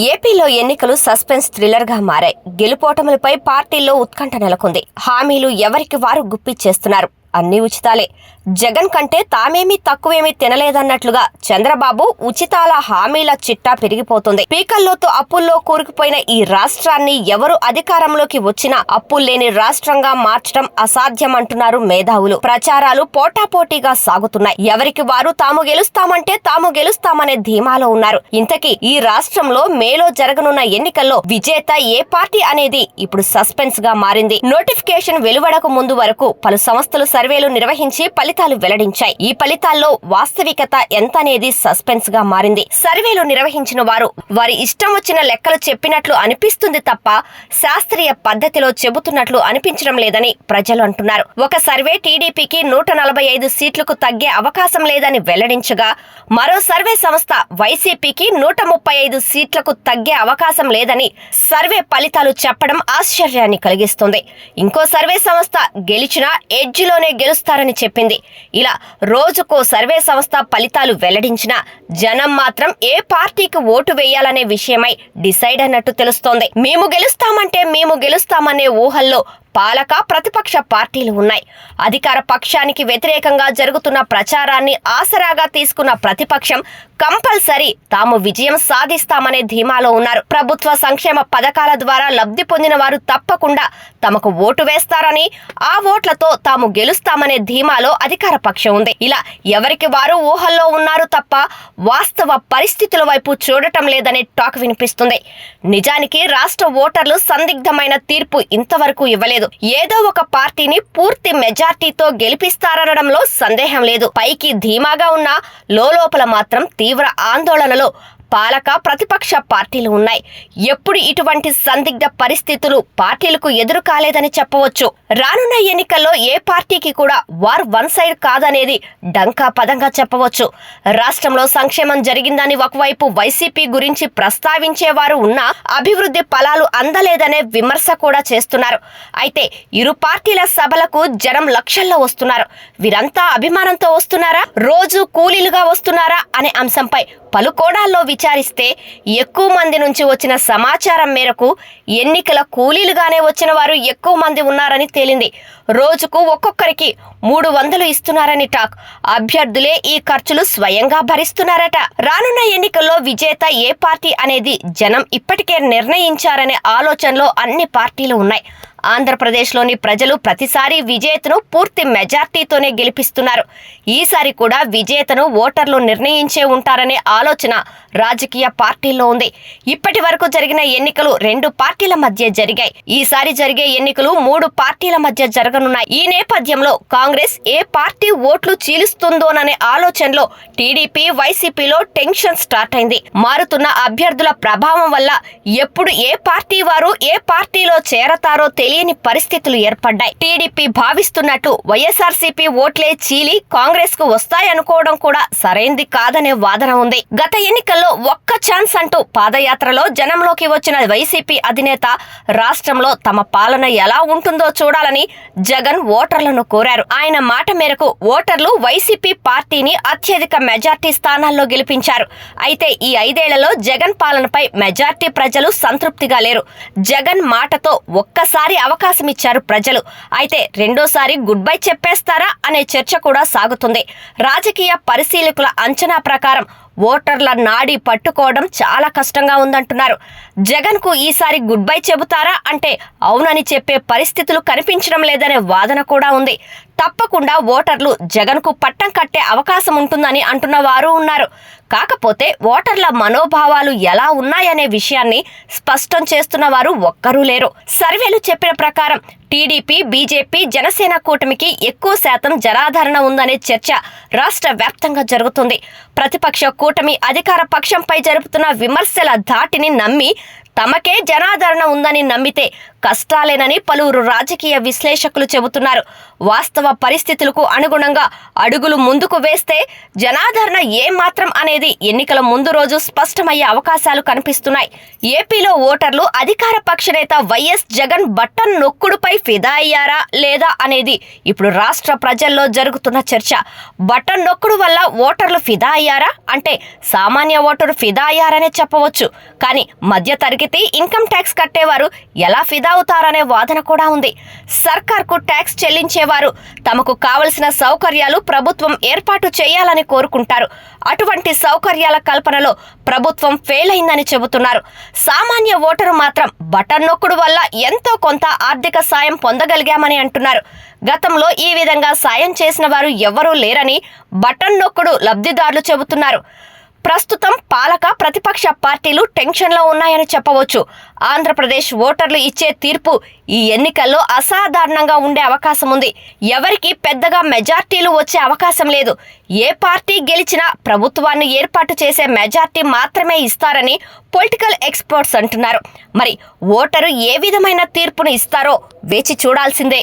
ఏపీలో ఎన్నికలు సస్పెన్స్ థ్రిల్లర్గా మారాయి. గెలుపోటములపై పార్టీల్లో ఉత్కంఠ నెలకొంది. హామీలు ఎవరికి వారు గుప్పిచ్చేస్తున్నారు? అన్నీ ఉచితాలే. జగన్ కంటే తామేమీ తక్కువేమీ తినలేదన్నట్లుగా చంద్రబాబు ఉచితాల హామీల చిట్టా పెరిగిపోతుంది. పీకల్లోతో అప్పుల్లో కూరుకుపోయిన ఈ రాష్ట్రాన్ని ఎవరు అధికారంలోకి వచ్చినా అప్పుల్లేని రాష్ట్రంగా మార్చడం అసాధ్యమంటున్నారు మేధావులు. ప్రచారాలు పోటాపోటీగా సాగుతున్నాయి. ఎవరికి వారు తాము గెలుస్తామంటే తాము గెలుస్తామనే ధీమాలో ఉన్నారు. ఇంతకీ ఈ రాష్ట్రంలో మేలో జరగనున్న ఎన్నికల్లో విజేత ఏ పార్టీ అనేది ఇప్పుడు సస్పెన్స్గా మారింది. నోటిఫికేషన్ వెలువడక ముందు వరకు పలు సంస్థలు సర్వేలు నిర్వహించి ఫలితాలు వెల్లడించాయి. ఈ ఫలితాల్లో వాస్తవికత ఎంత అనేది సస్పెన్స్గా మారింది. సర్వేలు నిర్వహించిన వారు వారి ఇష్టం వచ్చిన లెక్కలు చెప్పినట్లు అనిపిస్తుంది తప్ప శాస్త్రీయ పద్ధతిలో చెబుతున్నట్లు అనిపించడం లేదని ప్రజలు అంటున్నారు. ఒక సర్వే టీడీపీకి నూట నలభై ఐదు సీట్లకు తగ్గే అవకాశం లేదని వెల్లడించగా మరో సర్వే సంస్థ వైసీపీకి నూట ముప్పై ఐదు సీట్లకు తగ్గే అవకాశం లేదని సర్వే ఫలితాలు చెప్పడం ఆశ్చర్యాన్ని కలిగిస్తుంది. ఇంకో సర్వే సంస్థ గెలిచినా ఎడ్జిలోనే గెలుస్తారని చెప్పింది. ఇలా రోజుకో సర్వే సంస్థ ఫలితాలు వెల్లడించినా జనం మాత్రం ఏ పార్టీకి ఓటు వేయాలనే విషయమై డిసైడ్ అన్నట్టు తెలుస్తోంది. మేము గెలుస్తామంటే మేము గెలుస్తామనే ఊహల్లో పాలక ప్రతిపక్ష పార్టీలు ఉన్నాయి. అధికార పక్షానికి వ్యతిరేకంగా జరుగుతున్న ప్రచారాన్ని ఆసరాగా తీసుకున్న ప్రతిపక్షం కంపల్సరీ తాము విజయం సాధిస్తామనే ధీమాలో ఉన్నారు. ప్రభుత్వ సంక్షేమ పథకాల ద్వారా లబ్ధి పొందిన వారు తప్పకుండా తమకు ఓటు వేస్తారని ఆ ఓట్లతో తాము గెలుస్తామనే ధీమాలో అధికార పక్షం ఉంది. ఇలా ఎవరికి వారు ఊహల్లో ఉన్నారు తప్ప వాస్తవ పరిస్థితుల వైపు చూడటం లేదనే టాక్ వినిపిస్తుంది. నిజానికి రాష్ట్ర ఓటర్లు సందిగ్ధమైన తీర్పు ఇంతవరకు ఇవ్వలేదు. ఏదో ఒక పార్టీని పూర్తి మెజార్టీతో గెలిపిస్తారనడంలో సందేహం లేదు. పైకి ధీమాగా ఉన్న లోపల మాత్రం తీవ్ర ఆందోళనలో పాలక ప్రతిపక్ష పార్టీలు ఉన్నాయి. ఎప్పుడు ఇటువంటి సందిగ్ధ పరిస్థితులు పార్టీలకు ఎదురు కాలేదని చెప్పవచ్చు. రానున్న ఎన్నికల్లో ఏ పార్టీకి కూడా వార్ వన్ సైడ్ కాదనేది డంకా పదంగా చెప్పవచ్చు. రాష్ట్రంలో సంక్షేమం జరిగిందని ఒకవైపు వైసీపీ గురించి ప్రస్తావించేవారు ఉన్నా అభివృద్ధి ఫలాలు అందలేదనే విమర్శ కూడా చేస్తున్నారు. అయితే ఇరు పార్టీల సభలకు జనం లక్షల్లో వస్తున్నారు. వీరంతా అభిమానంతో వస్తున్నారా? రోజు కూలీలుగా వస్తున్నారా? అనే అంశంపై పలు కోణాల్లో విచారిస్తే ఎక్కువ మంది నుంచి వచ్చిన సమాచారం మేరకు ఎన్నికల కూలీలుగానే వచ్చిన వారు ఎక్కువ మంది ఉన్నారని తేలింది. రోజుకు ఒక్కొక్కరికి మూడు వందలు ఇస్తున్నారని టాక్. అభ్యర్థులే ఈ ఖర్చులు స్వయంగా భరిస్తున్నారట. రానున్న ఎన్నికల్లో విజేత ఏ పార్టీ అనేది జనం ఇప్పటికే నిర్ణయించారనే ఆలోచనలో అన్ని పార్టీలు ఉన్నాయి. ఆంధ్రప్రదేశ్లోని ప్రజలు ప్రతిసారి విజేతను పూర్తి మెజార్టీతోనే గెలిపిస్తున్నారు. ఈసారి కూడా విజేతను ఓటర్లు నిర్ణయించే ఉంటారనే ఆలోచన రాజకీయ పార్టీల్లో ఉంది. ఇప్పటి వరకు జరిగిన ఎన్నికలు రెండు పార్టీల మధ్య జరిగాయి. ఈసారి జరిగే ఎన్నికలు మూడు పార్టీల మధ్య జరగనున్నాయి. ఈ నేపథ్యంలో కాంగ్రెస్ ఏ పార్టీ ఓట్లు చీలుస్తుందోననే ఆలోచనలో టీడీపీ వైసీపీలో టెన్షన్ స్టార్ట్ అయింది. మారుతున్న అభ్యర్థుల ప్రభావం వల్ల ఎప్పుడు ఏ పార్టీ వారు ఏ పార్టీలో చేరతారో తెలియని పరిస్థితులు ఏర్పడ్డాయి. టీడీపీ భావిస్తున్నట్టు వైఎస్ఆర్సీపీ ఓట్లే చీలి కాంగ్రెస్కు వస్తాయనుకోవడం కూడా సరైంది కాదనే వాదన ఉంది. గత ఎన్నికల్లో ఒక్క ఛాన్స్ అంటూ పాదయాత్రలో జనంలోకి వచ్చిన వైసీపీ అధినేత రాష్ట్రంలో తమ పాలన ఎలా ఉంటుందో చూడాలని జగన్ ఓటర్లను కోరారు. ఆయన మాట మేరకు ఓటర్లు వైసీపీ పార్టీని అత్యధిక మెజార్టీ స్థానాల్లో గెలిపించారు. అయితే ఈ ఐదేళ్ళలో జగన్ పాలనపై మెజార్టీ ప్రజలు సంతృప్తిగా లేరు. జగన్ మాటతో ఒక్కసారి అవకాశం ఇచ్చారు ప్రజలు. అయితే రెండోసారి గుడ్ బై చెప్పేస్తారా అనే చర్చ కూడా సాగుతుంది. రాజకీయ పరిశీలకుల అంచనా ప్రకారం ఓటర్ల నాడి పట్టుకోవడం చాలా కష్టంగా ఉందంటున్నారు. జగన్కు ఈసారి గుడ్ బై చెబుతారా అంటే అవునని చెప్పే పరిస్థితులు కనిపించడం లేదనే వాదన కూడా ఉంది. తప్పకుండా ఓటర్లు జగన్కు పట్టం కట్టే అవకాశం ఉంటుందని అంటున్న వారు ఉన్నారు. కాకపోతే ఓటర్ల మనోభావాలు ఎలా ఉన్నాయనే విషయాన్ని స్పష్టం చేస్తున్న వారు ఒక్కరూ లేరు. సర్వేలు చెప్పిన ప్రకారం టీడీపీ బీజేపీ జనసేన కూటమికి ఎక్కువ శాతం జనాదరణ ఉందనే చర్చ రాష్ట్ర వ్యాప్తంగా జరుగుతుంది. ప్రతిపక్ష కూటమి అధికార పక్షంపై జరుపుతున్న విమర్శల ధాటిని నమ్మి తమకే జనాదరణ ఉందని నమ్మితే కష్టాలేనని పలువురు రాజకీయ విశ్లేషకులు చెబుతున్నారు. వాస్తవ పరిస్థితులకు అనుగుణంగా అడుగులు ముందుకు వేస్తే జనాదరణ ఏమాత్రం అనేది ఎన్నికల ముందు రోజు స్పష్టమయ్యే అవకాశాలు కనిపిస్తున్నాయి. ఏపీలో ఓటర్లు అధికార పక్ష నేత వైఎస్ జగన్ బట్టన్ నొక్కుడుపై ఫిదా అయ్యారా లేదా అనేది ఇప్పుడు రాష్ట్ర ప్రజల్లో జరుగుతున్న చర్చ. బటన్ నొక్కుడు వల్ల ఓటర్లు ఫిదా అయ్యారా? అంటే సామాన్య ఓటరు ఫిదా అయ్యారనే చెప్పవచ్చు. కానీ మధ్య అయితే ఇన్కమ్ ట్యాక్స్ కట్టేవారు. ఎలా ఫిదా అవుతారనే వాదన కూడా ఉంది. సర్కార్కు ట్యాక్స్ చెల్లించేవారు. తమకు కావలసిన సౌకర్యాలు ప్రభుత్వం ఏర్పాటు చేయాలని కోరుకుంటారు. అటువంటి సౌకర్యాల కల్పనలో ప్రభుత్వం ఫెయిల్ అయిందని చెబుతున్నారు. సామాన్య ఓటరు మాత్రం బటన్ నొక్కుడు వల్ల ఎంతో కొంత ఆర్థిక సాయం పొందగలిగామని అంటున్నారు. గతంలో ఈ విధంగా సాయం చేసిన వారు ఎవ్వరూ లేరని బటన్ నొక్కుడు లబ్ధిదారులు చెబుతున్నారు. ప్రస్తుతం పాలక ప్రతిపక్ష పార్టీలు టెన్షన్లో ఉన్నాయని చెప్పవచ్చు. ఆంధ్రప్రదేశ్ ఓటర్లు ఇచ్చే తీర్పు ఈ ఎన్నికల్లో అసాధారణంగా ఉండే అవకాశం ఉంది. ఎవరికి పెద్దగా మెజార్టీలు వచ్చే అవకాశం లేదు. ఏ పార్టీ గెలిచినా ప్రభుత్వాన్ని ఏర్పాటు చేసే మెజార్టీ మాత్రమే ఇస్తారని పొలిటికల్ ఎక్స్పర్ట్స్ అంటున్నారు. మరి ఓటరు ఏ విధమైన తీర్పును ఇస్తారో వేచి చూడాల్సిందే.